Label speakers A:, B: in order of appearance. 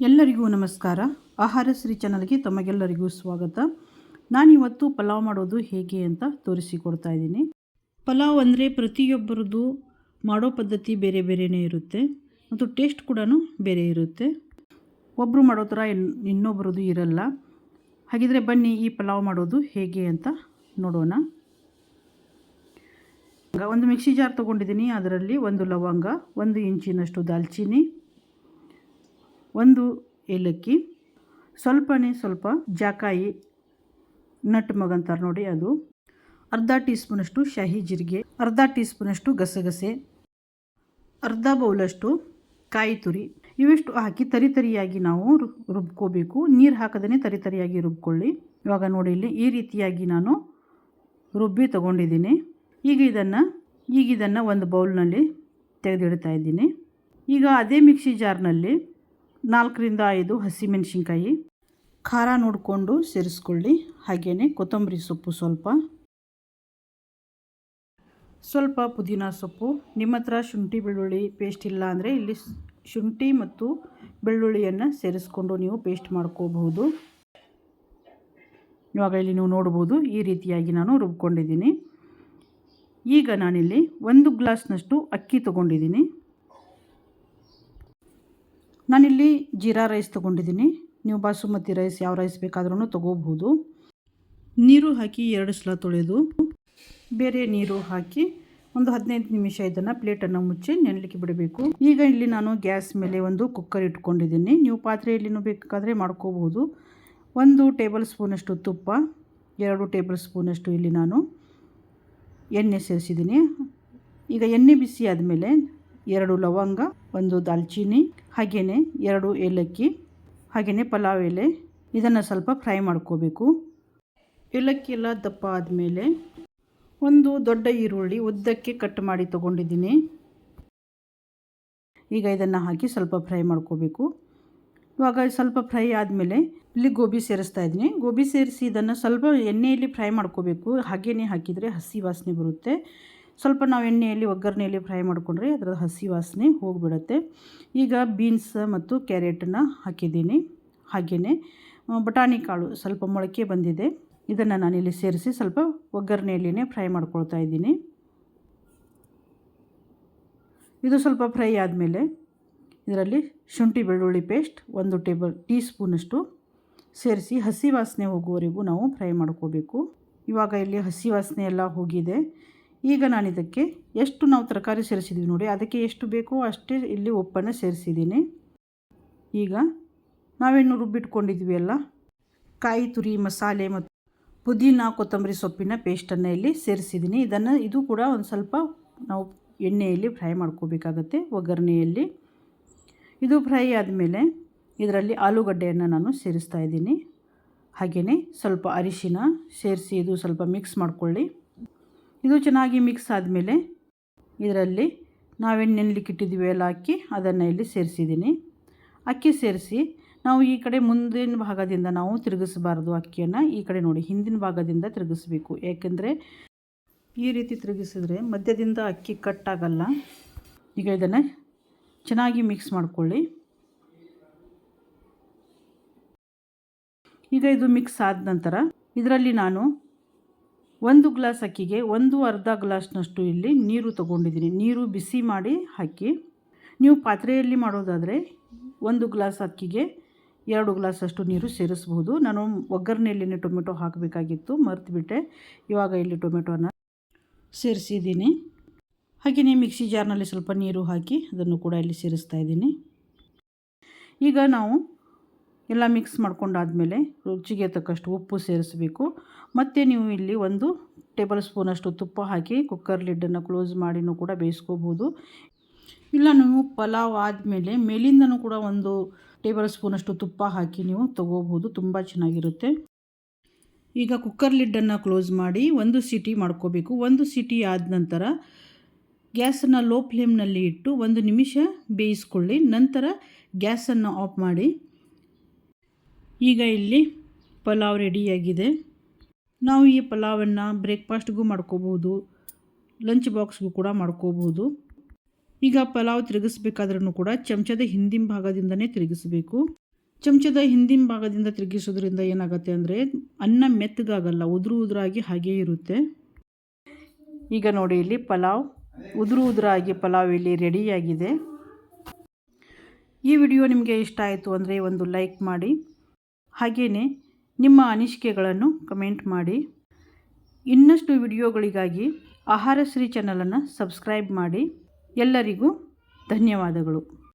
A: ಎಲ್ಲರಿಗೂ ನಮಸ್ಕಾರ. ಆಹಾರ ಶ್ರೀ ಚಾನಲ್ಗೆ ತಮಗೆಲ್ಲರಿಗೂ ಸ್ವಾಗತ. ನಾನಿವತ್ತು ಪಲಾವ್ ಮಾಡೋದು ಹೇಗೆ ಅಂತ ತೋರಿಸಿಕೊಡ್ತಾ ಇದ್ದೀನಿ. ಪಲಾವ್ ಅಂದರೆ ಪ್ರತಿಯೊಬ್ಬರದ್ದು ಮಾಡೋ ಪದ್ಧತಿ ಬೇರೆ ಬೇರೆಯೇ ಇರುತ್ತೆ. ಮತ್ತು ಟೇಸ್ಟ್ ಕೂಡ ಬೇರೆ ಇರುತ್ತೆ. ಒಬ್ಬರು ಮಾಡೋ ಥರ ಇನ್ ಇನ್ನೊಬ್ಬರದ್ದು ಇರಲ್ಲ. ಹಾಗಿದ್ರೆ ಬನ್ನಿ ಈ ಪಲಾವ್ ಮಾಡೋದು ಹೇಗೆ ಅಂತ ನೋಡೋಣ. ಒಂದು ಮಿಕ್ಸಿ ಜಾರ್ ತೊಗೊಂಡಿದ್ದೀನಿ. ಅದರಲ್ಲಿ ಒಂದು ಲವಂಗ, ಒಂದು ಇಂಚಿನಷ್ಟು ದಾಲ್ಚಿನ್ನಿ ಒಂದು ಏಲಕ್ಕಿ, ಸ್ವಲ್ಪನೇ ಸ್ವಲ್ಪ ಜಾಕಾಯಿ, ನಟ್ ಮಗಂತಾರೆ ನೋಡಿ ಅದು. ಅರ್ಧ ಟೀ ಸ್ಪೂನಷ್ಟು ಶಾಹಿ ಜೀರಿಗೆ, ಅರ್ಧ ಟೀ ಸ್ಪೂನಷ್ಟು ಗಸಗಸೆ, ಅರ್ಧ ಬೌಲಷ್ಟು ಕಾಯಿ ತುರಿ. ಇವಿಷ್ಟು ಹಾಕಿ ತರಿ ತರಿಯಾಗಿ ನಾವು ರುಬ್ಕೋಬೇಕು. ನೀರು ಹಾಕದೇ ತರಿ ತರಿಯಾಗಿ ರುಬ್ಕೊಳ್ಳಿ. ಇವಾಗ ನೋಡಿ ಇಲ್ಲಿ ಈ ರೀತಿಯಾಗಿ ನಾನು ರುಬ್ಬಿ ತಗೊಂಡಿದ್ದೀನಿ. ಈಗ ಇದನ್ನು ಈಗ ಇದನ್ನು ಒಂದು ಬೌಲ್ನಲ್ಲಿ ತೆಗೆದಿಡ್ತಾ ಇದ್ದೀನಿ. ಈಗ ಅದೇ ಮಿಕ್ಸಿ ಜಾರ್ನಲ್ಲಿ ನಾಲ್ಕರಿಂದ ಐದು ಹಸಿಮೆಣಸಿನ್ಕಾಯಿ. ಖಾರ ನೋಡಿಕೊಂಡು ಸೇರಿಸ್ಕೊಳ್ಳಿ. ಹಾಗೆಯೇ ಕೊತ್ತಂಬರಿ ಸೊಪ್ಪು ಸ್ವಲ್ಪ. ಸ್ವಲ್ಪ ಪುದೀನ ಸೊಪ್ಪು. ನಿಮ್ಮ ಹತ್ರ ಶುಂಠಿ, ಬೆಳ್ಳುಳ್ಳಿ ಪೇಸ್ಟ್ ಇಲ್ಲ ಅಂದರೆ ಇಲ್ಲಿ ಶುಂಠಿ ಮತ್ತು ಬೆಳ್ಳುಳ್ಳಿಯನ್ನು ಸೇರಿಸ್ಕೊಂಡು ನೀವು ಪೇಸ್ಟ್ ಮಾಡ್ಕೋಬಹುದು. ಇವಾಗ ಇಲ್ಲಿ ನೀವು ನೋಡ್ಬೋದು, ಈ ರೀತಿಯಾಗಿ ನಾನು ರುಬ್ಕೊಂಡಿದ್ದೀನಿ. ಈಗ ನಾನಿಲ್ಲಿ ಒಂದು ಗ್ಲಾಸ್ನಷ್ಟು ಅಕ್ಕಿ ತೊಗೊಂಡಿದ್ದೀನಿ. ನಾನಿಲ್ಲಿ ಜೀರಾ ರೈಸ್ ತೊಗೊಂಡಿದ್ದೀನಿ. ನೀವು ಬಾಸುಮತಿ ರೈಸ್ ಯಾವ ರೈಸ್ ಬೇಕಾದ್ರೂ ತೊಗೋಬಹುದು. ನೀರು ಹಾಕಿ ಎರಡು ಸಲ ತೊಳೆದು, ಬೇರೆ ನೀರು ಹಾಕಿ ಒಂದು ಹದಿನೈದು ನಿಮಿಷ ಇದನ್ನು ಪ್ಲೇಟನ್ನು ಮುಚ್ಚಿ ನೆನಲಿಕ್ಕೆ ಬಿಡಬೇಕು. ಈಗ ಇಲ್ಲಿ ನಾನು ಗ್ಯಾಸ್ ಮೇಲೆ ಒಂದು ಕುಕ್ಕರ್ ಇಟ್ಕೊಂಡಿದ್ದೀನಿ. ನೀವು ಪಾತ್ರೆಯಲ್ಲಿನೂ ಬೇಕಾದರೆ ಮಾಡ್ಕೋಬಹುದು. ಒಂದು ಟೇಬಲ್ ಸ್ಪೂನಷ್ಟು ತುಪ್ಪ, ಎರಡು ಟೇಬಲ್ ಸ್ಪೂನಷ್ಟು ಇಲ್ಲಿ ನಾನು ಎಣ್ಣೆ ಸೇರಿಸಿದ್ದೀನಿ. ಈಗ ಎಣ್ಣೆ ಬಿಸಿ ಆದಮೇಲೆ ಎರಡು ಲವಂಗ, ಒಂದು ದಾಲ್ಚಿನ್ನಿ ಹಾಗೆಯೇ ಎರಡು ಏಲಕ್ಕಿ, ಹಾಗೆಯೇ ಪಲಾವ್ ಎಲೆ, ಇದನ್ನು ಸ್ವಲ್ಪ ಫ್ರೈ ಮಾಡ್ಕೋಬೇಕು. ಏಲಕ್ಕಿ ಎಲ್ಲ ದಪ್ಪ ಆದಮೇಲೆ ಒಂದು ದೊಡ್ಡ ಈರುಳ್ಳಿ ಉದ್ದಕ್ಕೆ ಕಟ್ ಮಾಡಿ ತೊಗೊಂಡಿದ್ದೀನಿ. ಈಗ ಇದನ್ನು ಹಾಕಿ ಸ್ವಲ್ಪ ಫ್ರೈ ಮಾಡ್ಕೋಬೇಕು. ಇವಾಗ ಸ್ವಲ್ಪ ಫ್ರೈ ಆದಮೇಲೆ ಇಲ್ಲಿ ಗೋಬಿ ಸೇರಿಸ್ತಾ ಇದ್ದೀನಿ. ಗೋಬಿ ಸೇರಿಸಿ ಇದನ್ನು ಸ್ವಲ್ಪ ಎಣ್ಣೆಯಲ್ಲಿ ಫ್ರೈ ಮಾಡ್ಕೋಬೇಕು. ಹಾಗೆಯೇ ಹಾಕಿದರೆ ಹಸಿ ವಾಸನೆ ಬರುತ್ತೆ. ಸ್ವಲ್ಪ ನಾವು ಎಣ್ಣೆಯಲ್ಲಿ, ಒಗ್ಗರಣೆಯಲ್ಲಿ ಫ್ರೈ ಮಾಡಿಕೊಂಡ್ರೆ ಅದರ ಹಸಿ ವಾಸನೆ ಹೋಗಿಬಿಡುತ್ತೆ. ಈಗ ಬೀನ್ಸ್ ಮತ್ತು ಕ್ಯಾರೆಟನ್ನು ಹಾಕಿದ್ದೀನಿ. ಹಾಗೆಯೇ ಬಟಾಣಿ ಕಾಳು ಸ್ವಲ್ಪ ಮೊಳಕೆ ಬಂದಿದೆ. ಇದನ್ನು ನಾನಿಲ್ಲಿ ಸೇರಿಸಿ ಸ್ವಲ್ಪ ಒಗ್ಗರಣೆಯಲ್ಲಿನೇ ಫ್ರೈ ಮಾಡ್ಕೊಳ್ತಾ ಇದ್ದೀನಿ. ಇದು ಸ್ವಲ್ಪ ಫ್ರೈ ಆದಮೇಲೆ ಇದರಲ್ಲಿ ಶುಂಠಿ ಬೆಳ್ಳುಳ್ಳಿ ಪೇಸ್ಟ್ ಒಂದು ಟೇಬಲ್ ಟೀ ಸ್ಪೂನಷ್ಟು ಸೇರಿಸಿ ಹಸಿ ವಾಸನೆ ಹೋಗುವವರೆಗೂ ನಾವು ಫ್ರೈ ಮಾಡ್ಕೋಬೇಕು. ಇವಾಗ ಇಲ್ಲಿ ಹಸಿ ವಾಸನೆ ಎಲ್ಲ ಹೋಗಿದೆ. ಈಗ ನಾನು ಇದಕ್ಕೆ ಎಷ್ಟು ನಾವು ತರಕಾರಿ ಸೇರಿಸಿದ್ದೀವಿ ನೋಡಿ, ಅದಕ್ಕೆ ಎಷ್ಟು ಬೇಕೋ ಅಷ್ಟೇ ಇಲ್ಲಿ ಉಪ್ಪನ್ನು ಸೇರಿಸಿದ್ದೀನಿ. ಈಗ ನಾವೇನು ರುಬ್ಬಿಟ್ಕೊಂಡಿದ್ವಿ ಅಲ್ಲ, ಕಾಯಿ, ತುರಿ, ಮಸಾಲೆ ಮತ್ತು ಪುದೀನ, ಕೊತ್ತಂಬರಿ ಸೊಪ್ಪಿನ ಪೇಸ್ಟನ್ನು ಇಲ್ಲಿ ಸೇರಿಸಿದ್ದೀನಿ. ಇದನ್ನು, ಇದು ಕೂಡ ಒಂದು ಸ್ವಲ್ಪ ನಾವು ಎಣ್ಣೆಯಲ್ಲಿ ಫ್ರೈ ಮಾಡ್ಕೋಬೇಕಾಗತ್ತೆ ಒಗ್ಗರಣೆಯಲ್ಲಿ. ಇದು ಫ್ರೈ ಆದಮೇಲೆ ಇದರಲ್ಲಿ ಆಲೂಗಡ್ಡೆಯನ್ನು ನಾನು ಸೇರಿಸ್ತಾ ಇದ್ದೀನಿ. ಹಾಗೆಯೇ ಸ್ವಲ್ಪ ಅರಿಶಿನ ಸೇರಿಸಿ ಇದು ಸ್ವಲ್ಪ ಮಿಕ್ಸ್ ಮಾಡ್ಕೊಳ್ಳಿ. ಇದು ಚೆನ್ನಾಗಿ ಮಿಕ್ಸ್ ಆದಮೇಲೆ ಇದರಲ್ಲಿ ನಾವೇನು ನೆನಲಿಕ್ಕಿಟ್ಟಿದ್ದೀವಿ ಎಲ್ಲ ಅಕ್ಕಿ, ಅದನ್ನು ಇಲ್ಲಿ ಸೇರಿಸಿದ್ದೀನಿ. ಅಕ್ಕಿ ಸೇರಿಸಿ ನಾವು ಈ ಕಡೆ ಮುಂದಿನ ಭಾಗದಿಂದ ನಾವು ತಿರುಗಿಸಬಾರ್ದು ಅಕ್ಕಿಯನ್ನು. ಈ ಕಡೆ ನೋಡಿ, ಹಿಂದಿನ ಭಾಗದಿಂದ ತಿರುಗಿಸ್ಬೇಕು. ಯಾಕೆಂದರೆ ಈ ರೀತಿ ತಿರುಗಿಸಿದ್ರೆ ಮಧ್ಯದಿಂದ ಅಕ್ಕಿ ಕಟ್ ಆಗಲ್ಲ. ಈಗ ಇದನ್ನು ಚೆನ್ನಾಗಿ ಮಿಕ್ಸ್ ಮಾಡಿಕೊಳ್ಳಿ. ಈಗ ಇದು ಮಿಕ್ಸ್ ಆದ ನಂತರ ಇದರಲ್ಲಿ ನಾನು ಒಂದು ಗ್ಲಾಸ್ ಅಕ್ಕಿಗೆ ಒಂದು ಅರ್ಧ ಗ್ಲಾಸ್ನಷ್ಟು ಇಲ್ಲಿ ನೀರು ತಗೊಂಡಿದ್ದೀನಿ. ನೀರು ಬಿಸಿ ಮಾಡಿ ಹಾಕಿ. ನೀವು ಪಾತ್ರೆಯಲ್ಲಿ ಮಾಡೋದಾದರೆ ಒಂದು ಗ್ಲಾಸ್ ಅಕ್ಕಿಗೆ ಎರಡು ಗ್ಲಾಸಷ್ಟು ನೀರು ಸೇರಿಸ್ಬೋದು. ನಾನು ಒಗ್ಗರಣೆಯಲ್ಲಿನೇ ಟೊಮೆಟೊ ಹಾಕಬೇಕಾಗಿತ್ತು, ಮರೆತುಬಿಟ್ಟೆ. ಇವಾಗ ಇಲ್ಲಿ ಟೊಮೆಟೊನ ಸೇರಿಸಿದ್ದೀನಿ. ಹಾಗೆಯೇ ಮಿಕ್ಸಿ ಜಾರ್ನಲ್ಲಿ ಸ್ವಲ್ಪ ನೀರು ಹಾಕಿ ಅದನ್ನು ಕೂಡ ಇಲ್ಲಿ ಸೇರಿಸ್ತಾ ಇದ್ದೀನಿ. ಈಗ ನಾವು ಎಲ್ಲ ಮಿಕ್ಸ್ ಮಾಡ್ಕೊಂಡಾದಮೇಲೆ ರುಚಿಗೆ ತಕ್ಕಷ್ಟು ಉಪ್ಪು ಸೇರಿಸಬೇಕು. ಮತ್ತು ನೀವು ಇಲ್ಲಿ ಒಂದು ಟೇಬಲ್ ಸ್ಪೂನಷ್ಟು ತುಪ್ಪ ಹಾಕಿ ಕುಕ್ಕರ್ ಲಿಡ್ಡನ್ನು ಕ್ಲೋಸ್ ಮಾಡಿನೂ ಕೂಡ ಬೇಯಿಸ್ಕೋಬೋದು. ಇಲ್ಲ, ನೀವು ಪಲಾವ್ ಆದಮೇಲೆ ಮೇಲಿಂದನೂ ಕೂಡ ಒಂದು ಟೇಬಲ್ ಸ್ಪೂನಷ್ಟು ತುಪ್ಪ ಹಾಕಿ ನೀವು ತಗೋಬೋದು, ತುಂಬ ಚೆನ್ನಾಗಿರುತ್ತೆ. ಈಗ ಕುಕ್ಕರ್ ಲಿಡ್ಡನ್ನು ಕ್ಲೋಸ್ ಮಾಡಿ ಒಂದು ಸಿಟಿ ಮಾಡ್ಕೋಬೇಕು. ಒಂದು ಸಿಟಿ ಆದ ನಂತರ ಗ್ಯಾಸನ್ನು ಲೋ ಫ್ಲೇಮ್ನಲ್ಲಿ ಇಟ್ಟು ಒಂದು ನಿಮಿಷ ಬೇಯಿಸ್ಕೊಳ್ಳಿ. ನಂತರ ಗ್ಯಾಸನ್ನು ಆಫ್ ಮಾಡಿ ಈಗ ಇಲ್ಲಿ ಪಲಾವ್ ರೆಡಿಯಾಗಿದೆ. ನಾವು ಈ ಪಲಾವನ್ನು ಬ್ರೇಕ್ಫಾಸ್ಟ್ಗೂ ಮಾಡ್ಕೋಬೋದು, ಲಂಚ್ ಬಾಕ್ಸ್ಗೂ ಕೂಡ ಮಾಡ್ಕೋಬೋದು. ಈಗ ಪಲಾವ್ ತಿರುಗಿಸ್ಬೇಕಾದ್ರೂ ಕೂಡ ಚಮಚದ ಹಿಂದಿನ ಭಾಗದಿಂದನೇ ತಿರುಗಿಸಬೇಕು. ಚಮಚದ ಹಿಂದಿನ ಭಾಗದಿಂದ ತಿರುಗಿಸೋದ್ರಿಂದ ಏನಾಗುತ್ತೆ ಅಂದರೆ ಅನ್ನ ಮೆತ್ತಗಾಗಲ್ಲ, ಉದುರು ಉದುರಾಗಿ ಹಾಗೇ ಇರುತ್ತೆ. ಈಗ ನೋಡಿ ಇಲ್ಲಿ ಪಲಾವ್, ಉದುರು ಉದುರಾಗಿ ಪಲಾವ್ ಇಲ್ಲಿ ರೆಡಿಯಾಗಿದೆ. ಈ ವಿಡಿಯೋ ನಿಮಗೆ ಇಷ್ಟ ಆಯಿತು ಅಂದರೆ ಒಂದು ಲೈಕ್ ಮಾಡಿ. ಹಾಗೆಯೇ ನಿಮ್ಮ ಅನಿಸಿಕೆಗಳನ್ನು ಕಮೆಂಟ್ ಮಾಡಿ. ಇನ್ನಷ್ಟು ವಿಡಿಯೋಗಳಿಗಾಗಿ ಆಹಾರಶ್ರೀ ಚಾನಲನ್ನು ಸಬ್ಸ್ಕ್ರೈಬ್ ಮಾಡಿ. ಎಲ್ಲರಿಗೂ ಧನ್ಯವಾದಗಳು.